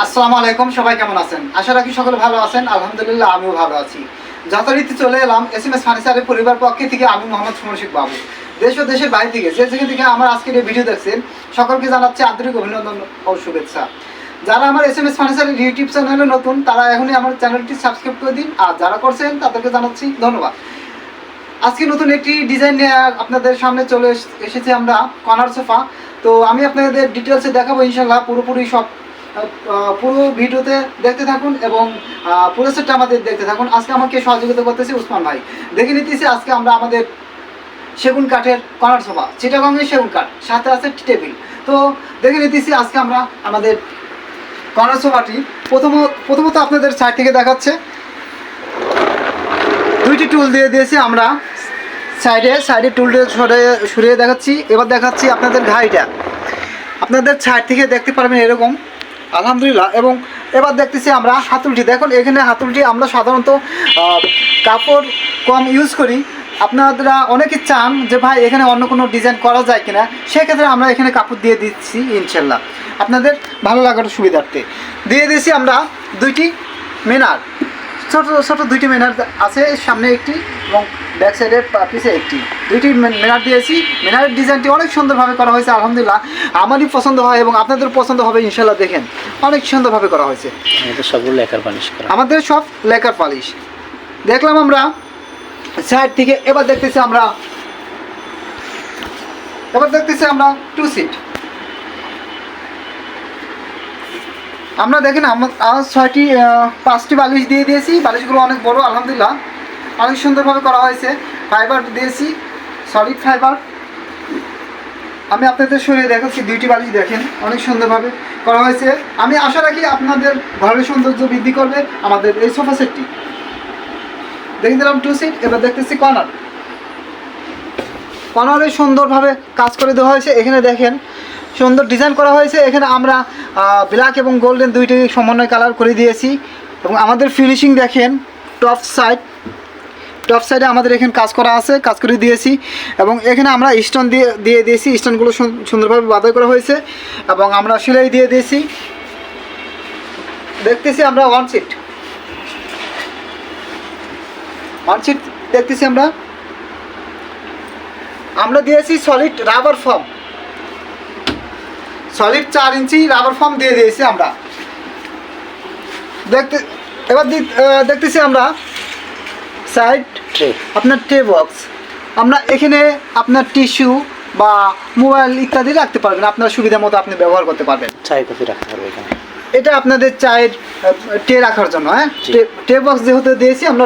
আসসালামু আলাইকুম, সবাই কেমন আছেন? আশা রাখি সকলে ভালো আছেন। আলহামদুলিল্লাহ, আমিও ভালো আছি। যথারীতি চলে এলাম এস এম এস ফার্নিচারের পরিবার পক্ষে থেকে আমি মোহাম্মদ সুমর্শিক বাবু। দেশ ও দেশের বাইরে থেকে, যে যেখান থেকে আমার আজকের এই ভিডিও দেখছেন, সকলকে জানাচ্ছি আন্তরিক অভিনন্দন ও শুভেচ্ছা। যারা আমার এস এম এস ফার্নিচারের ইউটিউব চ্যানেলে নতুন, তারা এখনই আমার চ্যানেলটি সাবস্ক্রাইব করে দিন। আর যারা করছেন, তাদেরকে জানাচ্ছি ধন্যবাদ। আজকে নতুন একটি ডিজাইন নিয়ে আপনাদের সামনে চলে এস- এসেছি আমরা, কনার সোফা। তো আমি আপনাদের ডিটেলসে দেখাবো ইনশাল্লাহ পুরোপুরি সব পুরো ভিডিওতে দেখতে থাকুন এবং পুরো সেটটা আমাদের দেখতে থাকুন। আজকে আমাকে সহযোগিতা করতেছে উসমান ভাই। দেখে নিতেছি আজকে আমরা আমাদের সেগুন কাঠের কর্নার সোফা চিটাগঙ্গের সেগুন কাঠ, সাথে আছে টেবিল। তো দেখে নিতেছি আজকে আমরা আমাদের কর্নার সোফাটি প্রথম, প্রথমত আপনাদের সাইড থেকে দেখাচ্ছে। দুইটি টুল দিয়ে দিয়েছি আমরা। সাইডে সাইডে টুলটা সরিয়ে সরিয়ে দেখাচ্ছি। এবার দেখাচ্ছি আপনাদের ঘাইটা আপনাদের সাইড থেকে দেখতে পারবেন এরকম। আলহামদুলিল্লাহ। এবং এবার দেখতেছি আমরা হাতুলটি। দেখুন, এখানে হাতুলটি আমরা সাধারণত কাপড় কম ইউজ করি। আপনারা অনেকে চান যে, ভাই, এখানে অন্য কোনো ডিজাইন করা যায় কিনা? সেক্ষেত্রে আমরা এখানে কাপড় দিয়ে দিচ্ছি, ইনশাল্লাহ। আপনাদের ভালো লাগার সুবিধার্থে। দিয়ে দিয়েছি আমরা দুইটি মেনার। ছোট ছোট দুইটি মেনার আছে, সামনে একটি এবং ব্যাক সাইডে পিসে একটি। দুইটি মিনার দিয়েছি। মিনারের ডিজাইনটি অনেক সুন্দরভাবে করা হয়েছে আলহামদুলিল্লাহ। আমারই পছন্দ হয় এবং আপনাদের পছন্দ হবে ইনশাল্লাহ দেখেন। অনেক সুন্দরভাবে করা হয়েছে। আমাদের সবগুলো লেখার পানিশ আমাদের সব লেকার পালিশ। দেখলাম আমরা সাইড থেকে এবার দেখতেছি আমরা এবার দেখতেছি আমরা টু সিট আমরা দেখেন আমার আমার ছয়টি পাঁচটি বালিশ দিয়ে দিয়েছি। বালিশগুলো অনেক বড় আলহামদুলিল্লাহ। অনেক সুন্দরভাবে করা হয়েছে। ফাইবার দিয়েছি সলিড ফাইবার আমি আপনাদের সরিয়ে দেখাচ্ছি, দুইটি বালিশ দেখেন, অনেক সুন্দরভাবে করা হয়েছে। আমি আশা রাখি আপনাদের ঘরের সৌন্দর্য বৃদ্ধি করবে আমাদের এই সোফা সেটটি দেখে দিলাম টু সিট এবার দেখতেছি কর্নার কর্নারে সুন্দরভাবে কাজ করে দেওয়া হয়েছে। এখানে দেখেন, সুন্দর ডিজাইন করা হয়েছে। এখানে আমরা ব্ল্যাক এবং গোল্ডেন দুইটি সমন্বয় কালার করে দিয়েছি। এবং আমাদের ফিনিশিং দেখেন টপ সাইড টপ সাইডে আমাদের এখানে কাজ করা আছে, কাজ করে দিয়েছি। এবং এখানে আমরা স্টোন দিয়ে দিয়ে দিয়েছি, স্টোনগুলো সুন- সুন্দরভাবে বাধাই করা হয়েছে। এবং আমরা সেলাই দিয়ে দিয়েছি। দেখতেছি আমরা ওয়ান সিট ওয়ান সিট দেখতেছি আমরা। আমরা দিয়েছি সলিড রাবার ফর্ম সলিড চার ইঞ্চি রাবার ফর্ম দিয়ে দিয়েছি আমরা। দেখতে এবার দেখতেছি আমরা সাইড ট্রে আপনার ট্রে বক্স। আমরা এখানে আপনার টিস্যু বা মোবাইল ইত্যাদি রাখতে পারবেন। আপনার সুবিধা মতো আপনি ব্যবহার করতে পারবেন। চাই কফি রাখতে পারব এখানে। এটা আপনাদের চায়ের টে রাখার জন্য হ্যাঁ? জি। টে বক্স যেহেতু দিয়েছি আমরা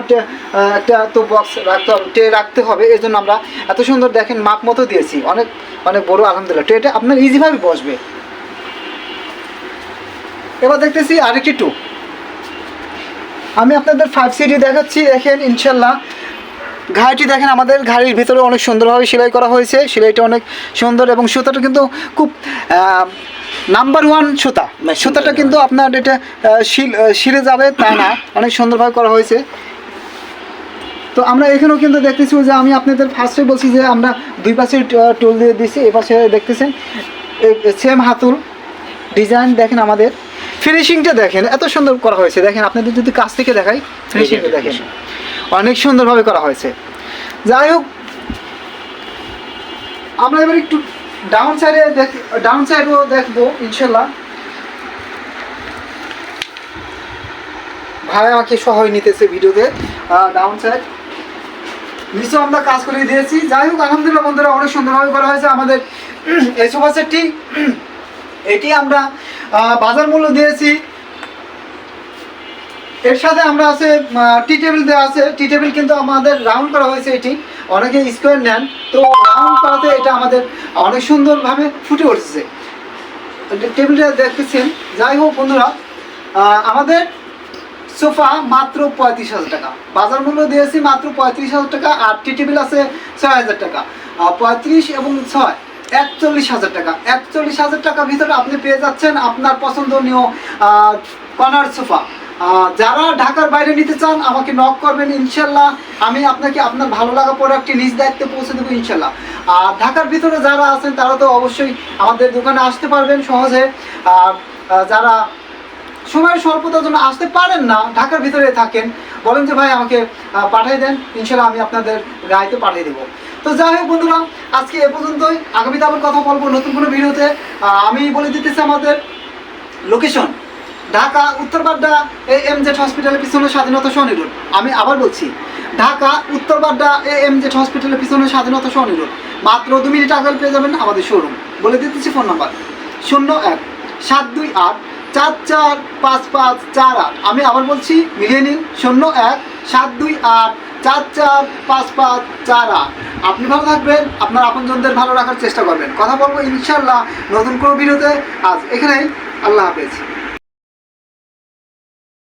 একটা তো বক্স রাখতে হবে টে রাখতে হবে। এই জন্য আমরা এত সুন্দর দেখেন মাপ মতো দিয়েছি। অনেক অনেক বড় আলহামদুলিল্লাহ। ট্রেটা আপনার ইজিভাবে বসবে। এবার দেখতেছি আরেকটি টু আমি আপনাদের ফাইভ সিটি দেখাচ্ছি দেখেন ইনশাল্লাহ। ঘাড়িটি দেখেন আমাদের ঘাড়ির ভিতরে অনেক সুন্দরভাবে সেলাই করা হয়েছে। সেলাইটা অনেক সুন্দর এবং সুতাটা কিন্তু খুব নাম্বার ওয়ান সুতা। সুতাটা কিন্তু আপনার এটা শিরে যাবে তা না। অনেক সুন্দরভাবে করা হয়েছে। তো আমরা এখানেও কিন্তু দেখতেছি যে আমি আপনাদের ফার্স্টে বলছি যে আমরা দুই পাশে টুল দিয়ে দিচ্ছি এ পাশে দেখতেছেন সেম হাতুল। ডিজাইন দেখেন আমাদের। ফিনিশিংটা দেখেন এত সুন্দর করা হয়েছে। দেখেন আপনাদের যদি কাছ থেকে দেখাই ফিনিশিংটা দেখেন অনেক সুন্দরভাবে করা হয়েছে। যাই হোক আমরা এবার একটু ডাউন সাইডে দেখ ডাউন সাইডও দেখব ইনশাল্লাহ ভাই আমাকে সহায় নিতেছে ভিডিওতে ডাউন সাইড নিচে আমরা কাজ করে দিয়েছি। যাই হোক আলহামদুলিল্লাহ বন্ধুরা অনেক সুন্দরভাবে করা হয়েছে আমাদের এই সোফা সেটটি এটি আমরা বাজার মূল্য দিয়েছি। এর সাথে আমরা আছে টি টেবিল দেওয়া আছে। টি টেবিল কিন্তু আমাদের রাউন্ড করা হয়েছে এটি। অনেকে স্কোয়ার নেন। তো রাউন্ড করাতে এটা আমাদের অনেক সুন্দরভাবে ফুটে উঠছে। টেবিলটা দেখতেছেন যাই হোক বন্ধুরা আমাদের সোফা মাত্র পঁয়ত্রিশ হাজার টাকা। বাজার মূল্য দিয়েছি মাত্র পঁয়ত্রিশ হাজার টাকা, আর টি টেবিল আছে ছয় হাজার টাকা। পঁয়ত্রিশ এবং ছয়। একচল্লিশ হাজার টাকা। একচল্লিশ হাজার টাকার ভিতরে আপনি পেয়ে যাচ্ছেন আপনার পছন্দনীয় কর্নার সোফা যারা ঢাকার বাইরে নিতে চান, আমাকে নক করবেন, ইনশাল্লাহ। আমি আপনাকে আপনার ভালো লাগা প্রোডাক্টটি নিজ দায়িত্বে পৌঁছে দেবো, ইনশাল্লাহ। আর ঢাকার ভিতরে যারা আছেন, তারা তো অবশ্যই আমাদের দোকানে আসতে পারবেন সহজে। আর যারা সময়ের স্বল্পতার জন্য আসতে পারেন না, ঢাকার ভিতরে থাকেন, বলেন যে, ভাই, আমাকে পাঠিয়ে দেন। ইনশাল্লাহ আমি আপনাদের গাড়িতে পাঠিয়ে দেবো। তো যাই হোক বন্ধুরা, আজকে এ পর্যন্তই। আগামীতে আবার কথা বলব নতুন কোনো ভিডিওতে। আমি বলে দিতেছি আমাদের location Dhaka Uttarbadda A M Z হসপিটালের পিছনে স্বাধীনতা রোড আমি আবার বলছি, Dhaka Uttarbadda A M Z হসপিটালের পিছনে স্বাধীনতা সহনী রোড মাত্র দু মিনিট আগে পেয়ে যাবেন আমাদের শোরুম বলে দিতেছি ফোন নাম্বার শূন্য এক, সাত দুই আট, চার চার পাঁচ পাঁচ চার আট। আমি আবার বলছি, মিলিয়ে নিন, শূন্য এক, সাত দুই আট, চার চার পাঁচ পাঁচ চার আট। আপনি ভালো থাকবেন, আপনার আপনজনদের ভালো রাখার চেষ্টা করবেন। কথা বলব ইনশাল্লাহ নতুন কোনো ভিডিওতে। আজ এখানেই, আল্লাহ হাফেজ।